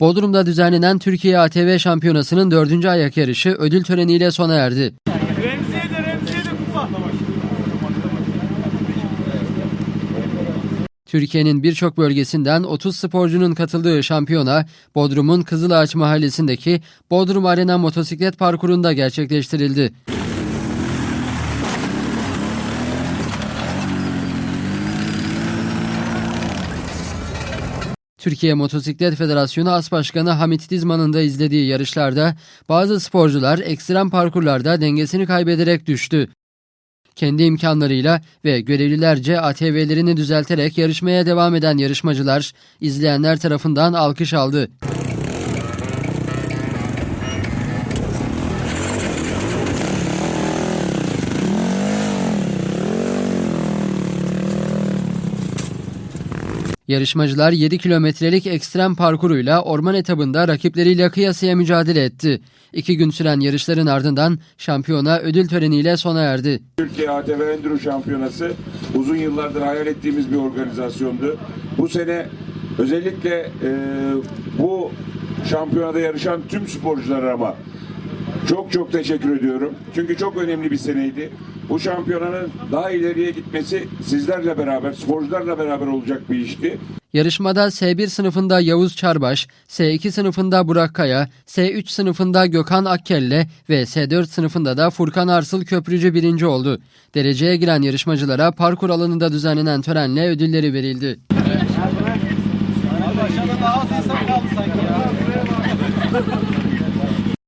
Bodrum'da düzenlenen Türkiye ATV Şampiyonası'nın dördüncü ayak yarışı ödül töreniyle sona erdi. Remziye de kupa. Türkiye'nin birçok bölgesinden 30 sporcunun katıldığı şampiyona Bodrum'un Kızılağaç mahallesindeki Bodrum Arena motosiklet parkurunda gerçekleştirildi. Türkiye Motosiklet Federasyonu As Başkanı Hamit Dizman'ın da izlediği yarışlarda bazı sporcular ekstrem parkurlarda dengesini kaybederek düştü. Kendi imkanlarıyla ve görevlilerce ATV'lerini düzelterek yarışmaya devam eden yarışmacılar izleyenler tarafından alkış aldı. Yarışmacılar 7 kilometrelik ekstrem parkuruyla orman etabında rakipleriyle kıyasıya mücadele etti. İki gün süren yarışların ardından şampiyona ödül töreniyle sona erdi. Türkiye ATV Enduro Şampiyonası uzun yıllardır hayal ettiğimiz bir organizasyondu. Bu sene özellikle e, bu şampiyonada yarışan tüm sporculara ama çok çok teşekkür ediyorum. Çünkü çok önemli bir seneydi. Bu şampiyonanın daha ileriye gitmesi sizlerle beraber, sporcularla beraber olacak bir işti. Yarışmada S1 sınıfında Yavuz Çarbaş, S2 sınıfında Burak Kaya, S3 sınıfında Gökhan Akkelle ve S4 sınıfında da Furkan Arsıl Köprücü birinci oldu. Dereceye giren yarışmacılara parkur alanında düzenlenen törenle ödülleri verildi. Aşağıda daha az insan kaldı sanki.